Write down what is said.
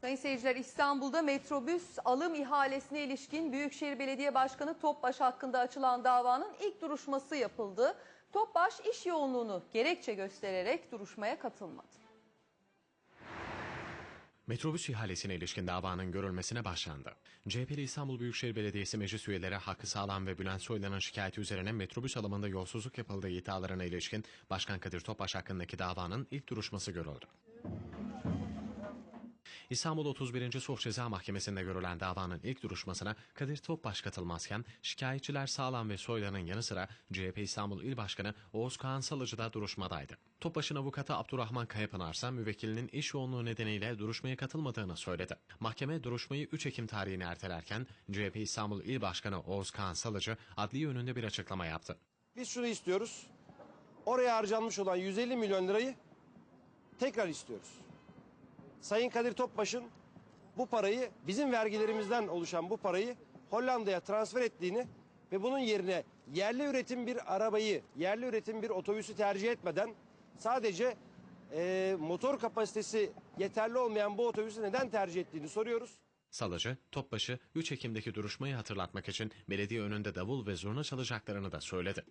Sayın seyirciler İstanbul'da metrobüs alım ihalesine ilişkin Büyükşehir Belediye Başkanı Topbaş hakkında açılan davanın ilk duruşması yapıldı. Topbaş iş yoğunluğunu gerekçe göstererek duruşmaya katılmadı. Metrobüs ihalesine ilişkin davanın görülmesine başlandı. CHP'li İstanbul Büyükşehir Belediyesi meclis üyeleri Hakkı Sağlam ve Bülent Soylan'ın şikayeti üzerine metrobüs alımında yolsuzluk yapıldığı iddialarına ilişkin Başkan Kadir Topbaş hakkındaki davanın ilk duruşması görüldü. İstanbul 31. Sulh Ceza Mahkemesi'nde görülen davanın ilk duruşmasına Kadir Topbaş katılmazken şikayetçiler Sağlam ve Soylan'ın yanı sıra CHP İstanbul İl Başkanı Oğuz Kağan Salıcı da duruşmadaydı. Topbaş'ın avukatı Abdurrahman Kayapınar ise müvekkilinin iş yoğunluğu nedeniyle duruşmaya katılmadığını söyledi. Mahkeme duruşmayı 3 Ekim tarihine ertelerken CHP İstanbul İl Başkanı Oğuz Kağan Salıcı adliye önünde bir açıklama yaptı. Biz şunu istiyoruz. Oraya harcanmış olan 150 milyon lirayı tekrar istiyoruz. Sayın Kadir Topbaş'ın bu parayı bizim vergilerimizden oluşan bu parayı Hollanda'ya transfer ettiğini ve bunun yerine yerli üretim bir arabayı, yerli üretim bir otobüsü tercih etmeden sadece eee, motor kapasitesi yeterli olmayan bu otobüsü neden tercih ettiğini soruyoruz. Salıcı, Topbaş'ı 3 Ekim'deki duruşmayı hatırlatmak için belediye önünde davul ve zurna çalacaklarını da söyledi.